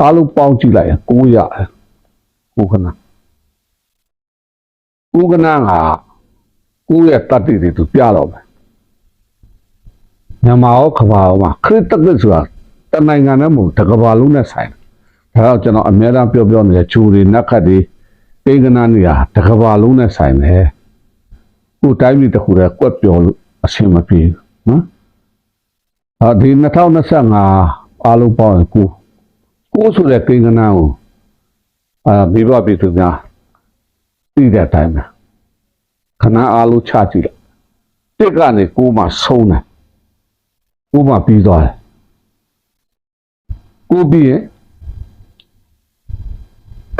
အားလုံးပေါင်းကြည့်လိုက်ရင်900ရတယ်ကိုခဏကိုခဏကကိုရဲ့တတ္တိတွေသူပြတော့မယ်မြန်မာရောခဘာရောမှာခရစ်တက္ကဆိုတာတနိုင်ငံနဲ့မဟုတ်တစ်ကမ္ဘာလုံးနဲ့ဆိုင်တယ်ဒါတော့ကျွန်တော်အများအားပြောပြောနေတဲ့ဂျူတွေနက်ခတ်တွေအိမ်ကနာနေရတစ်ကမ္ဘာလုံးနဲ့ဆိုင်တယ်ကိုတိုင်းပြည်တစ်ခုတည်းကွက်ပြောလို့အဆင်မပြေဘူးနော်အာဒီ2025အားလုံးပေါင်းရင်ကို ကိုဆိုတဲ့ကိန်းကနာကိုအာမိဘပြည်သူများသိတဲ့အတိုင်းပဲခဏအားလုံးချကြည့်လိုက်တစ်ကနေကိုမှဆုံးတယ်ကိုမှပြီးသွားတယ်ကိုပြီးရင်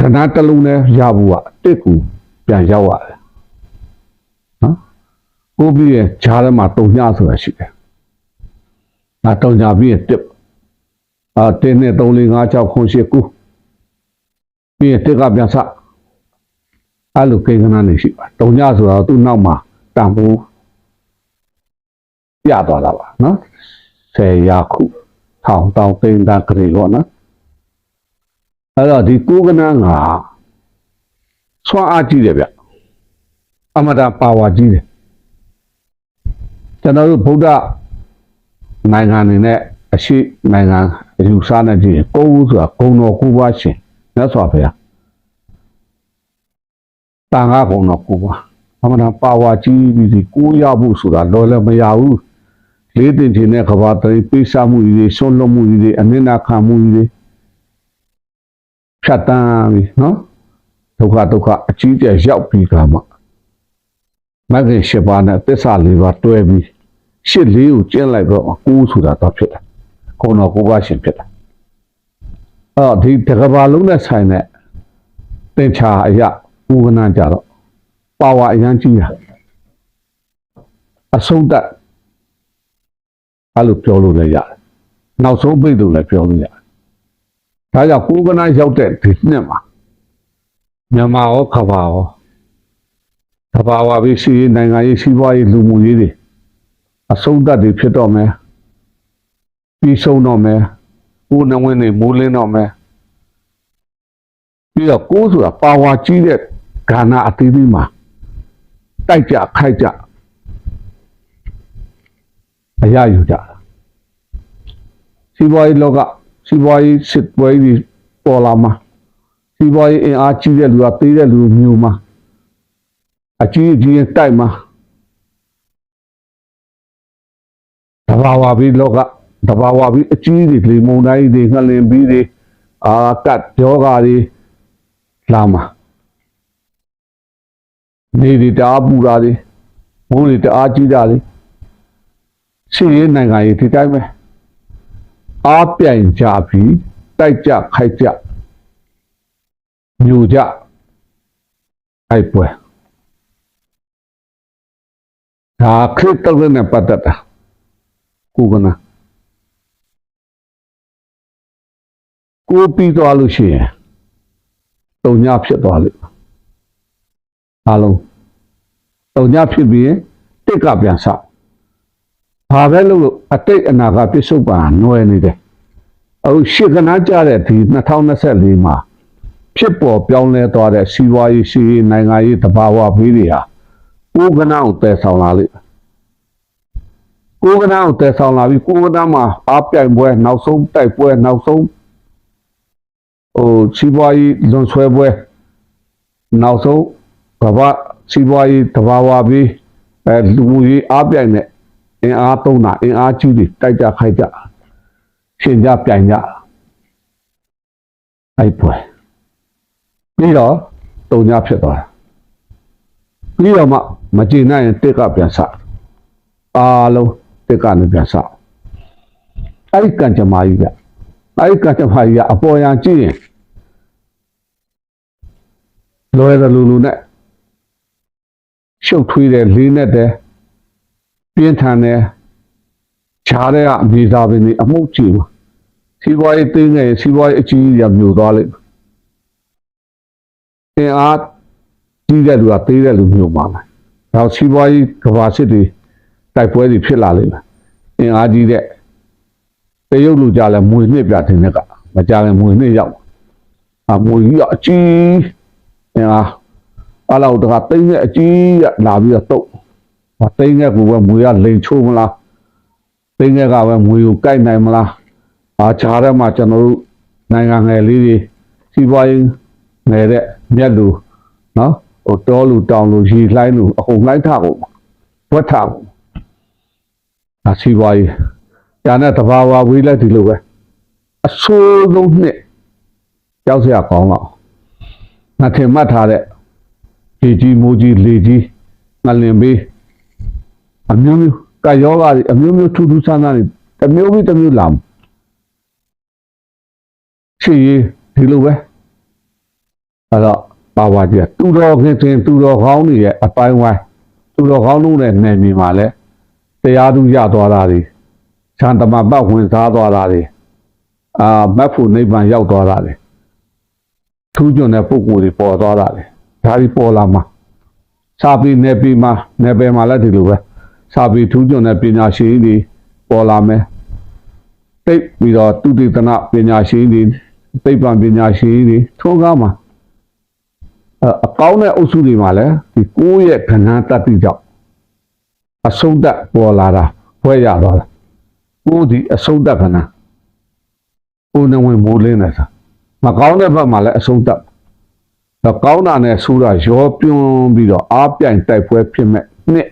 ခဏတစ်လုံးနဲ့ရဘူးကတစ်ကူပြန်ရောက်ရတယ်နော်ကိုပြီးရင်ဂျားထဲမှာတုံညဆိုတာရှိတယ်ငါတုံညပြီးရင်တစ် အာတင်းနဲ့3 4 5 6 9 10 9ပြီးရင်တစ်ကပြန်စအဲ့လိုကိန်းကနာနေရှိပါတုံညဆိုတော့သူ့နောက်မှာတန်ဖိုးပြသွားတာပါနော်ဆယ်ရာခုထောင်တောင်သိန်းတန်းကလေးပေါ့နော်အဲ့တော့ဒီကိုကနာငါဆွမ်းအားကြီးတယ်ဗျအမတာပါဝါကြီးတယ်ကျွန်တော်တို့ဗုဒ္ဓနိုင်ငံနေနဲ့အရှိနိုင်ငံ အယူဆနဲ့ကြည့်ရင်ကိုဦးဆိုတာဂုံတော်ကိုးပါးရှင်မြတ်စွာဘုရားတန်ခါဂုံတော်ကိုးပါးအမတာပါဝါကြီးပြီးဒီကိုးရဖို့ဆိုတာလောလည်းမရဘူးလေးတင်ချင်တဲ့ကဘာတရီပိစာမှုကြီးတွေဆွလွတ်မှုကြီးတွေအနစ်နာခံမှုကြီးတွေဖြတ်တန်းပြီနော်ဒုက္ခဒုက္ခအကြီးကျယ်ရောက်ပြီးကမှမဂ္ဂင်၈ပါးနဲ့သစ္စာ၄ပါးတွဲပြီးရှစ်လေးကိုကျင့်လိုက်တော့ကိုးဆိုတာတော့ဖြစ်တယ် ခုံတော်ကိုးပါးရှင်ဖြစ်တယ်အော်ဒီတကဘာလုံးနဲ့ဆိုင်တဲ့သင်္ချာအရာဥကနာကြတော့ပါဝါအရန်ကြီးတာအဆုံးသက်အဲ့လိုပြောလို့လည်းရတယ်နောက်ဆုံးပိတ်လို့လည်းပြောလို့ရတယ်ဒါကြောင့်ကိုးကနာရောက်တဲ့ဒီနှစ်မှာမြန်မာရောခဘာရောတဘာဝပြီးစီးနိုင်ငံရေးစီးပွားရေးလူမှုရေးတွေအဆုံးသတ်တွေဖြစ်တော့မယ် ပြီးဆုံးတော့မယ်ကိုယ်နှဝင်းတွေမိုးလင်းတော့မယ်ပြီးတော့ကိုယ်ဆိုတာပါဝါကြီးတဲ့ဂါနာအသီးသီးမှာတိုက်ကြခိုက်ကြအရယူကြတာစီးပွားရေးလောကစီးပွားရေးစစ်ပွဲကြီးပေါ်လာမှာစီးပွားရေးအင်အားကြီးတဲ့လူကသေးတဲ့လူမျိုးမှာအကြီးအကြီးတိုက်မှာတဘာဝပြီးလောက တဘာဝပြီးအကြီးတွေလေမုန်တိုင်းတွေငလင်ပြီးတွေအာကတ်ယောဂါတွေလာမှာနေတွေတအားပူတာတွေမိုးတွေတအားကြီးတာတွေရှိရေးနိုင်ငံရေးဒီတိုင်းပဲအားပြိုင်ကြပြီးတိုက်ကြခိုက်ကြညူကြအိုက်ပွဲဒါခရစ်တော်နဲ့ပတ်သက်တာကိုကနာ ကိုပြီးသွားလို့ရှိရင်တုံညဖြစ်သွားလိမ့်မယ်အားလုံးတုံညဖြစ်ပြီးရင်တစ်ကပြန်ဆောက်ဘာပဲလို့လို့အတိတ်အနာဂတ်ပြစ္ဆုတ်ပံနွယ်နေတယ်အခုရှစ်ကနာကြတဲ့ဒီ2024မှာဖြစ်ပေါ်ပြောင်းလဲသွားတဲ့စီးပွားရေးရှိရေးနိုင်ငံရေးတဘာဝဘေးတွေဟာကိုကနာကိုတည်ဆောင်လာလိမ့်မယ်ကိုကနာကိုတည်ဆောင်လာပြီးကိုကနာမှာအားပြိုင်ပွဲနောက်ဆုံးတိုက်ပွဲနောက်ဆုံး ဟိုစီးပွားရေးလွန်ဆွဲပွဲနောက်ဆုံးကမ္ဘာစီးပွားရေးတဘာဝဘေးအဲလူမှုရေးအားပြိုင်တဲ့အင်အားသုံးတာအင်အားကြီးတွေတိုက်ကြခိုက်ကြရှင်ကြပြိုင်ကြအဲ့ပွဲပြီးတော့တုံညဖြစ်သွားတယ်ပြီးတော့မှမကြည်နိုင်ရင်တစ်ကပြန်စအားလုံးတစ်ကနေပြန်စအဲ့ဒီကံကြမ္မာကြီးကအဲ့ဒီကံကြမ္မာကြီးကအပေါ်ရန်ကြည့်ရင် လွယ်တယ်လူလူနဲ့ရှုပ်ထွေးတယ်လေးနဲ့တယ်ပြင်းထန်တယ်ခြားတဲ့ကအမြေစာပင်တွေအမှုတ်ကြည့်မှာစီးပွားရေးသိငယ်စီးပွားရေးအကြီးကြီးရမြို့သွားလိမ့်မယ်အင်အားကြီးတဲ့လူကသေးတဲ့လူမျိုးမှာမယ်ဒါစီးပွားရေးကဘာစစ်တွေတိုက်ပွဲတွေဖြစ်လာလိမ့်မယ်အင်အားကြီးတဲ့တရုတ်လူကြလဲမွေနှစ်ပြတင်တဲ့ကမကြခင်မွေနှစ်ရောက်အမွေကြီးကအကြီး အင်းအားအဲ့လောက်တကတိမ့်နဲ့အကြီးကလာပြီးတော့တုတ်ဟောတိမ့်နဲ့ကိုပဲမွေကလိန်ချိုးမလားတိမ့်နဲ့ကပဲမွေကိုကြိုက်နိုင်မလားအာခြားထဲမှာကျွန်တော်တို့နိုင်ငံငယ်လေးတွေစီးပွားရေးငယ်တဲ့မြက်လူနော်ဟိုတောလူတောင်လူရီလှိုင်းလူအကုန်လှိုင်းထကုန်ဝက်ထကုန်ဒါစီးပွားရေးညာနဲ့တဘာဝဝေးလိုက်ဒီလိုပဲအဆိုးဆုံးနှစ်ကြောက်စရာကောင်းတော့ ငါထင်မှတ်ထားတဲ့ရေကြီးမိုးကြီးလေကြီးငလင်ပေးအမျိုးမျိုးကာယောဂါတွေအမျိုးမျိုးထူးထူးဆန်းဆန်းတွေတစ်မျိုးပြီးတစ်မျိုးလာမှာချီရေးဒီလိုပဲအဲ့တော့ပါဝါကြီးကတူတော်ခင်ခင်တူတော်ကောင်းတွေရဲ့အပိုင်းဝိုင်းတူတော်ကောင်းတို့နဲ့နေမြေမှာလဲတရားသူရသွားတာတွေခြံတမပတ်ဝင်စားသွားတာတွေအာမတ်ဖို့နိဗ္ဗာန်ရောက်သွားတာတွေ ထူးချွန်တဲ့ပုံကိုယ်တွေပေါ်သွားတာတွေဒါတွေပေါ်လာမှာစာပေနယ်ပြည်မှာနယ်ပယ်မှာလည်းဒီလိုပဲစာပေထူးချွန်တဲ့ပညာရှင်တွေပေါ်လာမယ်တိတ်ပြီးတော့သူတေသနပညာရှင်တွေသိပ္ပံပညာရှင်တွေထုံးကားမှာအအကောင်းတဲ့အုပ်စုတွေမှာလည်းဒီကိုယ့်ရဲ့ခဏတတ္တိကြောင့်အဆုံးသက်ပေါ်လာတာဖွဲရသွားတာကိုယ်ဒီအဆုံးသက်ခဏကိုယ်နဲ့ဝင်မိုးလင်းနေတာ မကောင်းတဲ့ဘက်မှာလည်းအဆုံးသက်တော့ကောင်းတာနဲ့ဆိုးတာရောပြွန်းပြီးတော့အားပြိုင်တိုက်ပွဲဖြစ်မဲ့နှစ်